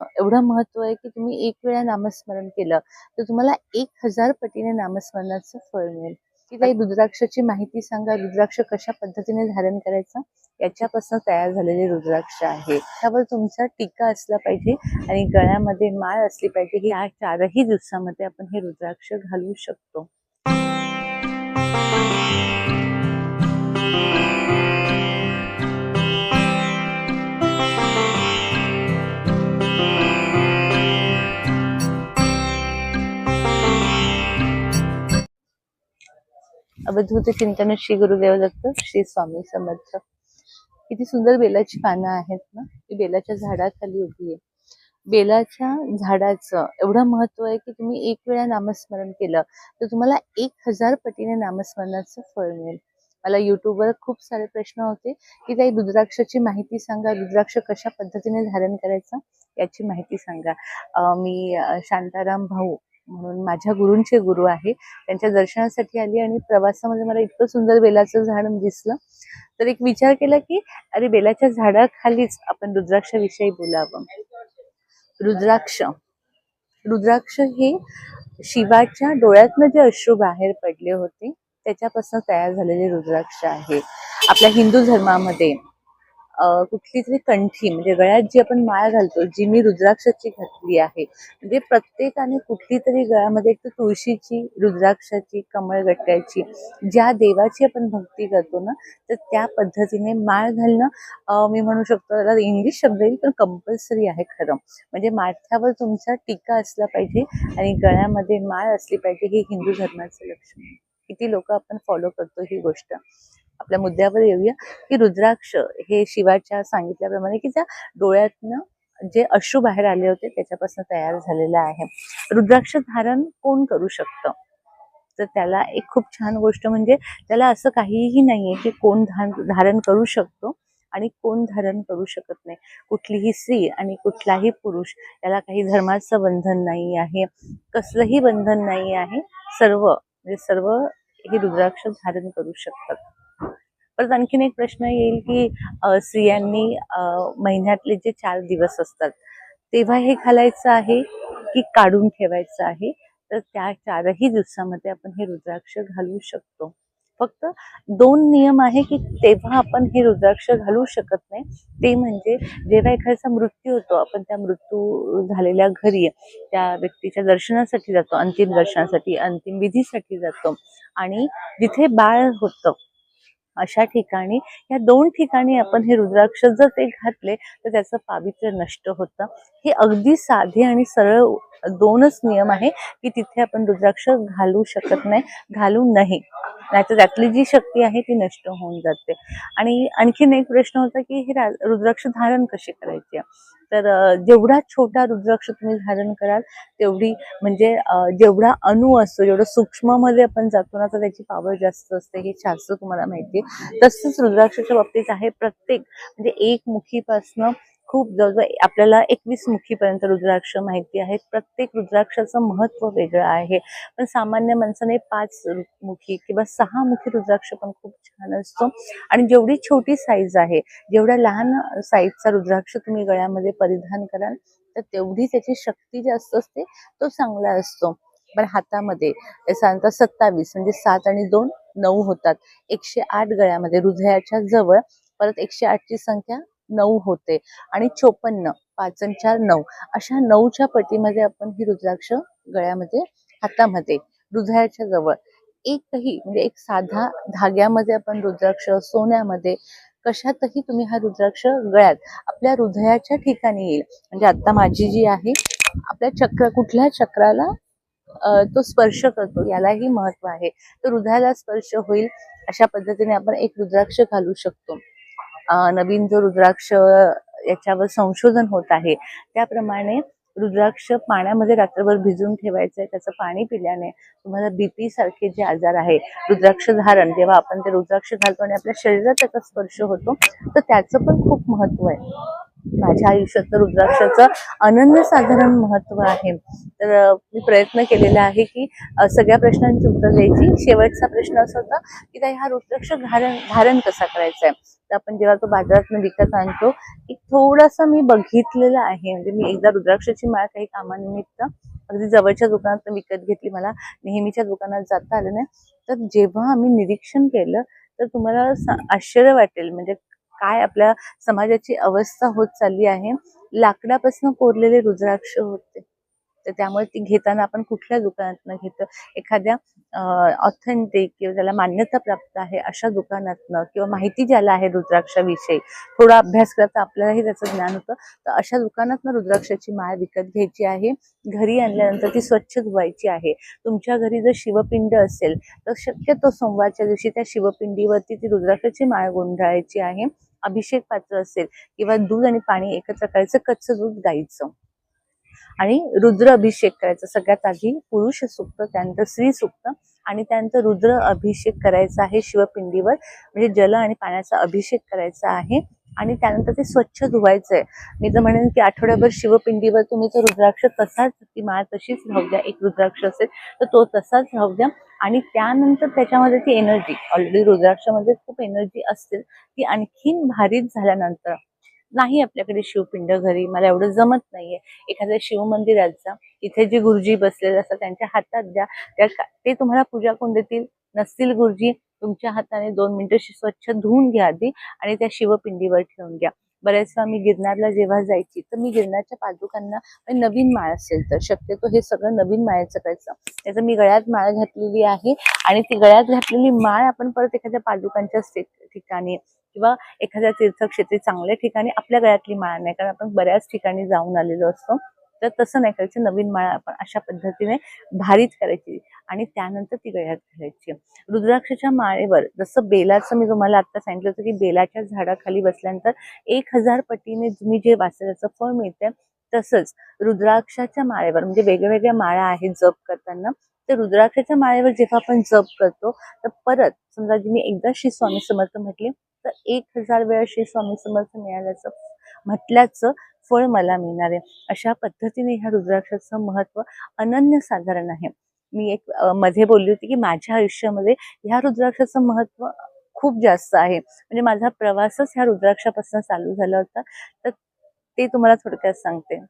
एवढं महत्त्व आहे की तुम्ही एक वेळा नामस्मरण केलं तर तुम्हाला एक हजार पटीने नामस्मरणाचं फळ मिळेल. की काही रुद्राक्षाची माहिती सांगा रुद्राक्ष कशा पद्धतीने धारण करायचं? याच्यापासून तयार झालेले रुद्राक्ष आहे. त्यावर तुमचा टीका असला पाहिजे आणि गळ्यामध्ये माळ असली पाहिजे. की या चारही दिवसामध्ये आपण हे रुद्राक्ष घालू शकतो. अवधूत चिंतन श्री गुरुदेव दत्त श्री स्वामी समर्थ. किती सुंदर बेलाची पानं आहेत ना? ती बेलाच्या झाडाखाली उभी आहे. बेलाच्या झाडाचं एवढं महत्त्व आहे की तुम्ही एक वेळा नामस्मरण केलं तर तुम्हाला एक हजार पटीने नामस्मरणाचं फळ मिळेल. मला युट्यूबवर खूप सारे प्रश्न होते की काही रुद्राक्षाची माहिती सांगा रुद्राक्ष कशा पद्धतीने धारण करायचं याची माहिती सांगा. मी शांताराम भाऊ म्हणून माझ्या गुरूंचे गुरु आहे. त्यांच्या दर्शनासाठी आली आणि प्रवासामध्ये मला इतकं सुंदर बेलाचं झाड दिसलं. तर एक विचार केला की अरे बेलाच्या झाडाखालीच आपण रुद्राक्षाविषयी बोलावं. रुद्राक्ष. रुद्राक्ष हे शिवाच्या डोळ्यातनं जे अश्रू बाहेर पडले होते त्याच्यापासून तयार झालेले रुद्राक्ष आहे. आपल्या हिंदू धर्मामध्ये कुठली तरी कंठी म्हणजे गळ्यात जी आपण माळ घालतो जी मी रुद्राक्षाची घातली आहे म्हणजे प्रत्येकाने कुठली तरी गळ्यामध्ये एक तर तुळशीची रुद्राक्षाची कमळगट्ट्याची ज्या देवाची आपण भक्ती करतो ना तर त्या पद्धतीने माळ घालणं मी म्हणू शकतो त्याला इंग्लिश शब्द येईल पण कंपल्सरी आहे खरं म्हणजे माथ्यावर तुमचा टीका असला पाहिजे आणि गळ्यामध्ये माळ असली पाहिजे हे हिंदू धर्माचं लक्षण आहे. किती लोक आपण फॉलो करतो ही गोष्ट. आपल्या मुद्द्यावर येऊया. की रुद्राक्ष हे शिवाच्या सांगितल्याप्रमाणे की त्या डोळ्यातनं जे अश्रू बाहेर आले होते त्याच्यापासून तयार झालेलं आहे. रुद्राक्ष धारण कोण करू शकतं? तर त्याला एक खूप छान गोष्ट म्हणजे त्याला असं काहीही नाहीये की कोण धारण करू शकतो आणि कोण धारण करू शकत नाही. कुठलीही स्त्री आणि कुठलाही पुरुष याला काही धर्माचं बंधन नाही आहे. कसलंही बंधन नाही आहे. सर्व म्हणजे सर्व हे रुद्राक्ष धारण करू शकतात. परत आणखीन एक प्रश्न येईल की स्त्रियांनी महिन्यातले जे चार दिवस असतात तेव्हा हे घालायचं आहे की काढून ठेवायचं आहे? तर त्या चारही दिवसामध्ये आपण हे रुद्राक्ष घालू शकतो. फक्त दोन नियम आहे की तेव्हा आपण हे रुद्राक्ष घालू शकत नाही. ते म्हणजे जेव्हा एखाद्याचा मृत्यू होतो आपण त्या मृत्यू झालेल्या घरी त्या व्यक्तीच्या दर्शनासाठी जातो अंतिम दर्शनासाठी अंतिम विधीसाठी जातो. आणि जिथे बाळ होतं अशा ठिकाणी या दोन ठिकाणी आपण हे रुद्राक्ष जर ते घातले तर त्याचं पावित्र्य नष्ट होतं. हे अगदी साधे आणि सरळ दोनच नियम आहे की तिथे आपण रुद्राक्ष घालू शकत नाही घालू नये नाहीतर त्यातली जी शक्ती आहे ती नष्ट होऊन जाते. आणि आणखीन एक प्रश्न होता की हे रुद्राक्ष धारण कसे करायचे? तर जेवढा छोटा रुद्राक्ष तुम्ही धारण कराल तेवढी म्हणजे जेवढा अणु असतो जेवढं सूक्ष्ममध्ये आपण जातो ना तर त्याची पावर जास्त असते. हे शास्त्र तुम्हाला माहिती आहे. तसंच रुद्राक्षाच्या बाबतीत आहे प्रत्येक म्हणजे एक मुखीपासनं खूप जवळजवळ आपल्याला एकवीस मुखीपर्यंत रुद्राक्ष माहिती आहेत. प्रत्येक रुद्राक्षाचं महत्त्व वेगळं आहे. पण सामान्य माणसाने पाच मुखी किंवा सहा मुखी रुद्राक्ष पण खूप छान असतो. आणि जेवढी छोटी साईज आहे जेवढ्या लहान साईजचा रुद्राक्ष तुम्ही गळ्यामध्ये परिधान कराल तर तेवढी त्याची शक्ती जास्त असते तो चांगला असतो. पण हातामध्ये साधारणतः सत्तावीस म्हणजे सात आणि दोन नऊ होतात. एकशे आठ गळ्यामध्ये हृदयाच्या जवळ परत एकशे आठची संख्या नऊ होते. आणि चोपन्न पाचन चार नऊ. अशा नऊच्या पटीमध्ये आपण ही रुद्राक्ष गळ्यामध्ये हातामध्ये हृदयाच्या जवळ एकही म्हणजे एक साधा धाग्यामध्ये आपण रुद्राक्ष सोन्यामध्ये कशातही तुम्ही हा रुद्राक्ष गळ्यात आपल्या हृदयाच्या ठिकाणी येईल. म्हणजे आता माझी जी आहे आपल्या चक्र कुठल्या चक्राला तो स्पर्श करतो यालाही महत्त्व आहे. तर हृदयाला स्पर्श होईल अशा पद्धतीने आपण एक रुद्राक्ष घालू शकतो. नवीन जो रुद्राक्ष याच्यावर संशोधन होत आहे त्याप्रमाणे रुद्राक्ष पाण्यामध्ये रात्रभर भिजून ठेवायचं आहे त्याचं पाणी पिल्याने तुम्हाला बीपी सारखे जे आजार आहे रुद्राक्ष धारण जेव्हा आपण ते रुद्राक्ष घालतो आणि आपल्या शरीरात त्याचा स्पर्श होतो तर त्याचं पण खूप महत्त्व आहे. माझ्या आयुष्यात तर रुद्राक्षाचं अनन्यसाधारण महत्त्व आहे. तर मी प्रयत्न केलेला आहे की सगळ्या प्रश्नांची उत्तर द्यायची. शेवटचा प्रश्न असा होता की ताई हा रुद्राक्ष धारण धारण कसा करायचा आहे तर आपण जेव्हा तो बाजारात विकत आणतो की थोडासा मी बघितलेलं आहे. म्हणजे मी एकदा रुद्राक्षाची माळ काही कामानिमित्त अगदी जवळच्या दुकानात विकत घेतली. मला नेहमीच्या दुकानात जाता आलं नाही. तर जेव्हा आम्ही निरीक्षण केलं तर तुम्हाला सा- आश्चर्य वाटेल. म्हणजे काय आपल्या समाजाची अवस्था होत चालली आहे. लाकडापासून कोरलेले रुद्राक्ष होते. तर त्यामुळे ती घेताना आपण कुठल्या दुकानातनं घेतो? एखाद्या ऑथेंटिक किंवा त्याला मान्यता प्राप्त आहे अशा दुकानातनं किंवा माहिती ज्याला आहे रुद्राक्षाविषयी थोडा अभ्यास करता आपल्यालाही त्याचं ज्ञान होतं. तर अशा दुकानातनं रुद्राक्षाची माळ विकत घ्यायची आहे. घरी आणल्यानंतर ती स्वच्छ धुवायची आहे. तुमच्या घरी जर शिवपिंड असेल तर शक्यतो सोमवारच्या दिवशी त्या शिवपिंडीवरती ती रुद्राक्षाची माळ गोंधळायची आहे. अभिषेक पात्र असेल किंवा दूध आणि पाणी एकत्र करायचं कच्चं दूध गाईचं. आणि रुद्र अभिषेक करायचा सगळ्यात आधी पुरुष सुक्त त्यानंतर स्त्री सुक्त आणि त्यानंतर रुद्र अभिषेक करायचा आहे शिवपिंडीवर. म्हणजे जल आणि पाण्याचा अभिषेक करायचा आहे. आणि त्यानंतर ते स्वच्छ धुवायचं आहे मी तर म्हणेन की आठवड्याभर शिवपिंडीवर तुम्ही तो रुद्राक्ष तसाच ती माळ तशीच राहू द्या. एक रुद्राक्ष असेल तर तो तसाच राहू द्या. आणि त्यानंतर त्याच्यामध्ये ती एनर्जी ऑलरेडी रुद्राक्षामध्ये खूप एनर्जी असते. ती आणखीन भारीच झाल्यानंतर नाही आपल्याकडे शिवपिंड घरी मला एवढं जमत नाहीये. एखाद्या शिवमंदिरात जा इथे जे गुरुजी बसलेले असतात त्यांच्या हातात द्या. त्या ते तुम्हाला पूजा कोण देतील. नसतील गुरुजी तुमच्या हाताने दोन मिनिटं स्वच्छ धुवून घ्या आधी आणि त्या शिवपिंडीवर ठेवून घ्या. बऱ्याचदा मी गिरनारला जेव्हा जायची तर मी गिरनारच्या पादुकांना नवीन माळ असेल तर शक्यतो हे सगळं नवीन माळेचं करायचं. त्याचं मी गळ्यात माळ घातलेली आहे आणि ती गळ्यात घातलेली माळ आपण परत एखाद्या पादुकांच्या ठिकाणी किंवा एखाद्या तीर्थक्षेत्री चांगल्या ठिकाणी आपल्या गळ्यातली माळ नाही कारण आपण बऱ्याच ठिकाणी जाऊन आलेलो असतो. तर तसं नाही करायचं. नवीन माळा आपण अशा पद्धतीने भारीत करायची आणि त्यानंतर ती गळ्यात घालायची. रुद्राक्षाच्या माळेवर जसं बेलाचं मी तुम्हाला आता सांगितलं होतं की बेलाच्या झाडाखाली बसल्यानंतर एक हजार पटीने तुम्ही जे वाचल्याचं फळ मिळते तसंच रुद्राक्षाच्या माळेवर म्हणजे वेगवेगळ्या माळा आहेत जप करताना तर रुद्राक्षाच्या माळेवर जेव्हा आपण जप करतो तर परत समजा मी एकदा श्री स्वामी समर्थ म्हटले तर एक हजार वेळा श्री स्वामी समर्थ मिळाल्याचं म्हटल्याचं फळ मला मिळणार आहे. अशा पद्धतीने ह्या रुद्राक्षाचं महत्त्व अनन्य साधारण आहे. मी एक मध्ये बोलली होती की माझ्या आयुष्यामध्ये ह्या रुद्राक्षाचं महत्त्व खूप जास्त आहे. म्हणजे माझा प्रवासच ह्या रुद्राक्षापासून चालू झाला होता. तर ते तुम्हाला थोडक्यात सांगते.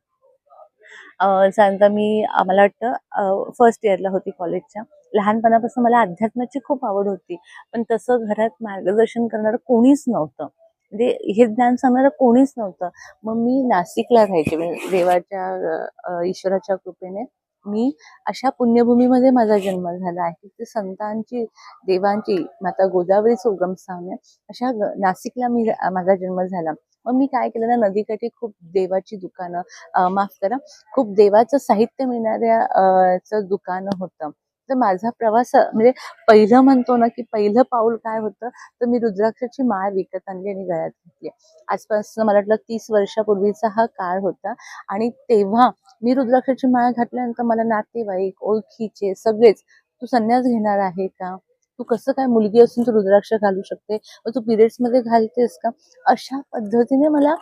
साधारणतः मी आम्हाला मला वाटतं फर्स्ट इयरला होती कॉलेजच्या लहानपणापासून मला अध्यात्माची खूप आवड होती. पण तसं घरात मार्गदर्शन करणारं कोणीच नव्हतं. म्हणजे हे ज्ञान सांगणारं कोणीच नव्हतं. मग मी नाशिकला राहायचे म्हणजे देवाच्या ईश्वराच्या कृपेने मी अशा पुण्यभूमीमध्ये माझा जन्म झाला आहे. तिथे संतांची देवांची माता गोदावरीचं उगमस्थान आहे अशा नाशिकला मी माझा जन्म झाला. मग मी काय केलं ना नदीकाठी खूप देवाची दुकानं माफ करा खूप देवाचं साहित्य मिळणाऱ्या चं दुकान होतं. तर माझा प्रवास म्हणजे पहिलं म्हणतो ना की पहिलं पाऊल काय होतं तर मी रुद्राक्षाची माळ विकत आणली आणि गळ्यात घेतली. आजपासून मला वाटलं तीस वर्षापूर्वीचा हा काळ होता आणि तेव्हा मी रुद्राक्षाची माळ घातल्यानंतर मला नातेवाईक ओळखीचे सगळेच तू संन्यास घेणार आहे का? तू कसं काय मुलगी असून तू रुद्राक्ष घालू शकते? मग तू पिरियड्समध्ये घालतेस का? अशा पद्धतीने मला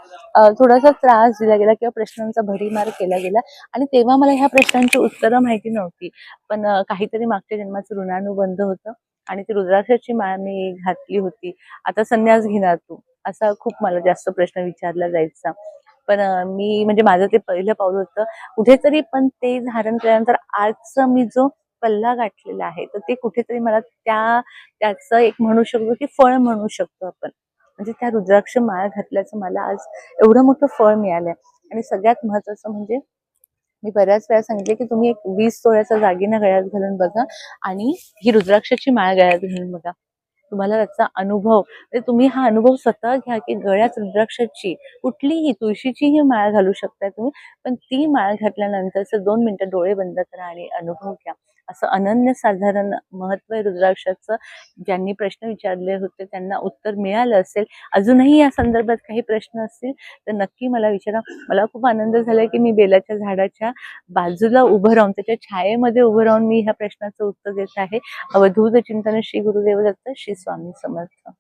थोडासा त्रास दिला गेला किंवा प्रश्नांचा भडीमार केला गेला. आणि तेव्हा मला ह्या प्रश्नांची उत्तरं माहिती नव्हती. पण काहीतरी मागच्या जन्माचं ऋणानुबंध होतं आणि ती रुद्राक्षाची माळ मी घातली होती. आता संन्यास घेणार तू? असा खूप मला जास्त प्रश्न विचारला जायचा. पण मी म्हणजे माझं ते पहिलं पाऊल होतं कुठेतरी पण ते धारण केल्यानंतर आजचा मी जो पल्ला गाठलेला आहे. तर ते कुठेतरी मला त्या त्याचं एक म्हणू शकतो की फळ म्हणू शकतो आपण. म्हणजे त्या रुद्राक्ष माळ घातल्याचं मला आज एवढं मोठं फळ मिळालंय. आणि सगळ्यात महत्वाचं म्हणजे मी बऱ्याच वेळा सांगितले की तुम्ही एक वीस तोळ्याचा दागिना गळ्यात घालून बघा आणि ही रुद्राक्षाची माळ गळ्यात घालून बघा. तुम्हाला त्याचा अनुभव म्हणजे तुम्ही हा अनुभव स्वतः घ्या की गळ्यात रुद्राक्षाची कुठलीही तुळशीचीही माळ घालू शकताय तुम्ही पण ती माळ घातल्यानंतरचं दोन मिनिटं डोळे बंद करा आणि अनुभव घ्या. असं अनन्य साधारण महत्त्व आहे रुद्राक्षाचं. ज्यांनी प्रश्न विचारले होते त्यांना उत्तर मिळालं असेल. अजूनही या संदर्भात काही प्रश्न असतील तर नक्की मला विचारा. मला खूप आनंद झाला की मी बेलाच्या झाडाच्या बाजूला उभं राहून त्याच्या छायेमध्ये उभं राहून मी ह्या प्रश्नाचं उत्तर देत आहे. अवधूत चिंतन श्री गुरुदेव दत्त श्री स्वामी समर्थ.